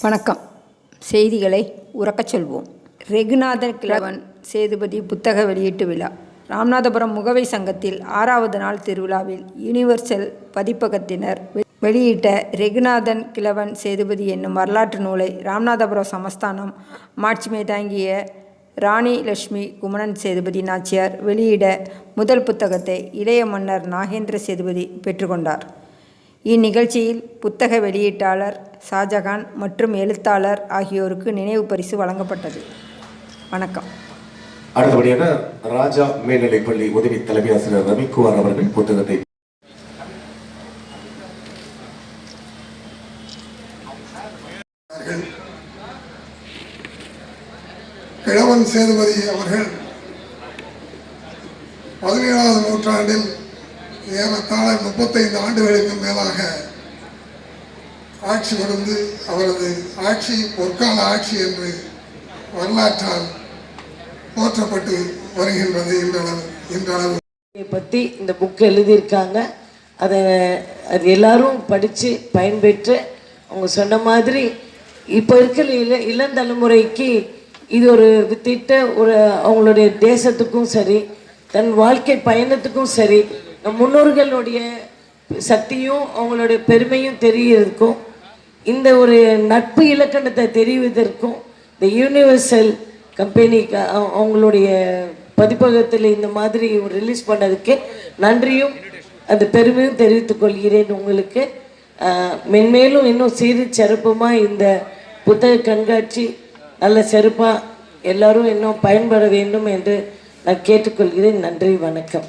வணக்கம். செய்திகளை உறக்கச் சொல்வோம். ரெகுநாதன் கிழவன் சேதுபதி புத்தக வெளியீட்டு விழா. ராமநாதபுரம் முகவை சங்கத்தில் ஆறாவது நாள் திருவிழாவில் யூனிவர்சல் பதிப்பகத்தினர் வெ- வெளியிட்ட ரெகுநாதன் கிழவன் சேதுபதி என்னும் வரலாற்று நூலை ராமநாதபுரம் சமஸ்தானம் மாட்சிமை தாங்கிய ராணி லட்சுமி குமணன் சேதுபதி நாச்சியார் வெளியிட முதல் புத்தகத்தை இளைய மன்னர் நாகேந்திர சேதுபதி பெற்றுக்கொண்டார். இந்நிகழ்ச்சியில் புத்தக வெளியீட்டாளர் ஷாஜகான் மற்றும் எழுத்தாளர் ஆகியோருக்கு நினைவு பரிசு வழங்கப்பட்டது. வணக்கம். அடுத்தபடியாக ராஜா மேல்நிலைப்பள்ளி உதவி தலைமை ஆசிரியர் ரவிக்குமார் அவர்கள் புத்தகத்தை கிழவன் சேதுபதி அவர்கள் பதினேழாவது நூற்றாண்டில் ஏறத்தாழ முப்பத்தைந்து ஆண்டுகளுக்கு மேலாக ஆட்சி வந்து அவரது ஆட்சி பொற்கால ஆட்சி என்று வரலாற்றால் போற்றப்பட்டு வருகின்றது இன்றளவு இன்றளவு பற்றி இந்த புக் எழுதியிருக்காங்க. அதை அது எல்லாரும் படித்து பயன்பெற்று அவங்க சொன்ன மாதிரி இப்போ இருக்கிற இள இளந்தலைமுறைக்கு இது ஒரு வித்திட்ட ஒரு அவங்களுடைய தேசத்துக்கும் சரி தன் வாழ்க்கை பயணத்துக்கும் சரி நம் முன்னோர்களுடைய சக்தியும் அவங்களுடைய பெருமையும் தெரியறதுக்கும் இந்த ஒரு நட்பு இலக்கணத்தை தெரிவதற்கும் இந்த யூனிவர்சல் கம்பெனி அவங்களுடைய பதிப்பகத்தில் இந்த மாதிரி ரிலீஸ் பண்ணதுக்கு நன்றியும் அந்த பெருமையும் தெரிவித்துக் கொள்கிறேன் உங்களுக்கு. மென்மேலும் இன்னும் சீரு சிறப்புமாக இந்த புத்தக கண்காட்சி நல்ல சிறப்பாக எல்லாரும் இன்னும் பயன்பட வேண்டும் என்று நான் கேட்டுக்கொள்கிறேன். நன்றி வணக்கம்.